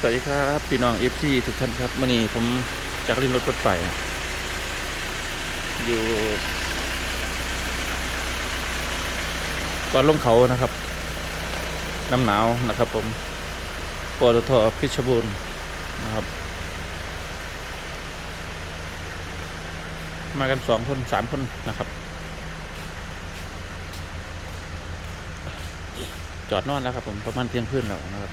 สวัสดีครับพี่น้องเอฟซีทุกท่านครับวันนี้ผมจากริมรถรถไฟอยู่ก่อนลงเขานะครับ น้ำหนาวนะครับผมปตทพิชบูรณ์นะครับ มากันสองคนสามคนนะครับ จอดนอนแล้วครับผมประมาณเที่ยงคืนแล้วนะครับ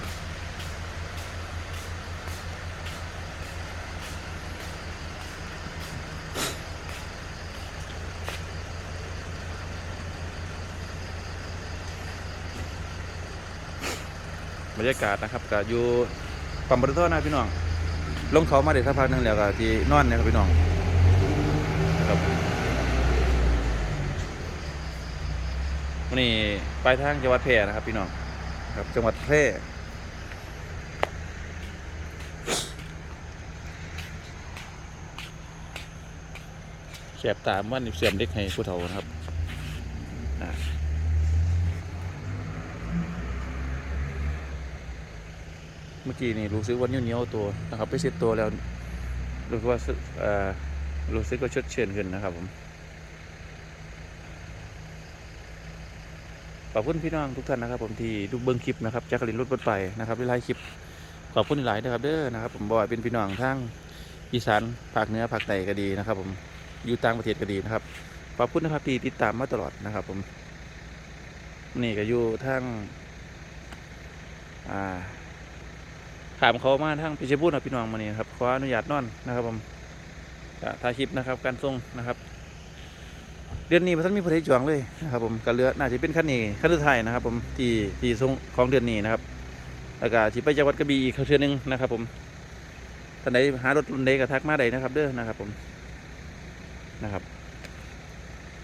บรรยากาศนะครับก็อยู่ปั๊มปตทนะพี่น้อง ลงเขามาได้สักพักนึงแล้วก็ที่นอนเนี่ยครับพี่น้องนะครับวันนี้ปทางจังหวัดแพร่นะครับพี่น้องครับจังหวัดแพร่แสบตามว่านเสียมเด็กให้ผู้เฒ่านะครับ เมื่อกี้นี่รู้สึกว่านิ้วเหนียวตัวนะครับ ไปเช็ดตัวแล้วรู้สึกว่าอ่อรู้สึกว่าชดเชยขึ้นนะครับผมขอบคุณพี่น้องทุกท่านนะครับ ผมที่ดูเบิ้งคลิปนะครับจากกลินรถบนไปนะครับไล่คลิปขอบคุณหลายนะครับเด้อนะครับ ผมบอยเป็นพี่น้องทั้งอีสานภาคเหนือภาคใต้ก็ดีนะครับ ผมอยู่ต่างประเทศก็ดีนะครับขอบคุณนะครับที่ติดตามมาตลอดนะครับ ผมนี่ก็อยู่ทั้งอ่า ถามเขามาทั้งพิชิบูรณ์พี่น้องมานี่ครับขออนุญาตนอนนะครับผมก็ถ่ายคลิปนะครับการส่งนะครับเดือนนี้มันมีประเทศจวงเลยนะครับผมก็เลือน่าจะเป็นขั้นนี้ขั้นสุดท้ายนะครับ ผมที่ที่ส่งของเดือนนี้นะครับแล้วก็ที่ไปจังหวัดกระบี่อีกเทื่อนึงนะครับ ผมท่านใดหารถรุ่นใดก็ทักมาได้นะครับ เด้อนะครับผมนะครับ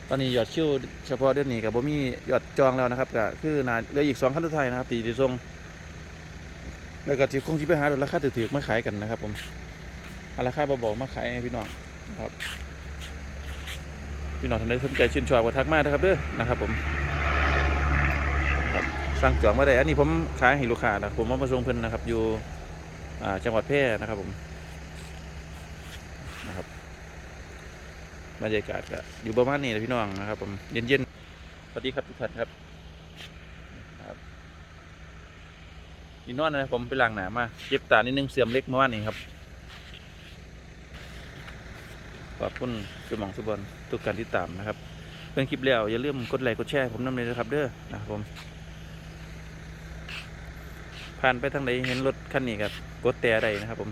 ตอนนี้ยอดคิวเฉพาะเดือนนี้กับผมมียอดจองแล้วนะครับก็คือนาเหลืออีกสองขั้นสุดท้ายนะครับที่ที่ส่ง แล้วก็ที่คงที่ไปหาราคาถือๆมาขายกันนะครับ ผมราคาเบาๆมาขายพี่น้องนะครับพี่น้องท่านใดสนใจชื่นชอบก็ทักมานะครับเด้อนะครับ ผมครับสั่งจองมาได้ อันนี้ผมขายให้ลูกค้านะผมมาประสงเพิ่นนะครับ อยู่จังหวัดแพร่นะครับ ผมนะครับบรรยากาศก็อยู่ประมาณนี้นะพี่น้องนะครับ ผมเย็นๆสวัสดีครับทุกท่านครับ อีนอนนะผมไปล้างหนามาเจ็บตานิดนึงเสื่อมเล็กเมื่อวานนี้ครับขอบคุณสุหมองสุบอลทุกการที่ตามนะครับ เป็นคลิปแล้วอย่าลืมกดไลค์กดแชร์ผมน้ำเลยนะครับเด้อนะครับผม ผ่านไปทางไหนเห็นรถคันนี้ครับกดแต่ใดนะครับผม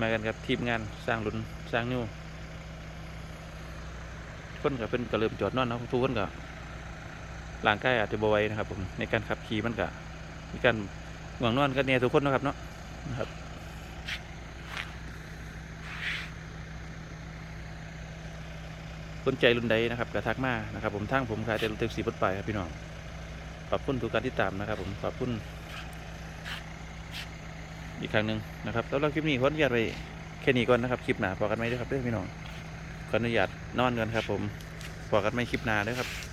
มากันครับทีมงานสร้างหลุนสร้างนิ้วคนกับเป็นกระเริ่มจอดนอนนะทุกคนกับ ร่างกายอาจจะบไหวนะครับ ผมในการขับขี่มันก็มีการง่วงนอนกันเนี่ยทุกคนนะครับเนาะนะครับสนใจรุ่นใดนะครับกระทักมานะครับ ผมทางผมขายแต่รถเต็มสีบดไปครับพี่น้องขอบคุณทุกการที่ตามนะครับ ผมขอบคุณอีกครั้งหนึ่งนะครับแล้วเราคลิปนี้ขออนุญาตไปแค่นี้ก่อนนะครับคลิปหนาพอกันไหมด้วยครับเด้อพี่น้องขออนุญาตนอนกันครับ ผมพอกันไหมคลิปหนาด้วยครับ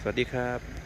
สวัสดีครับ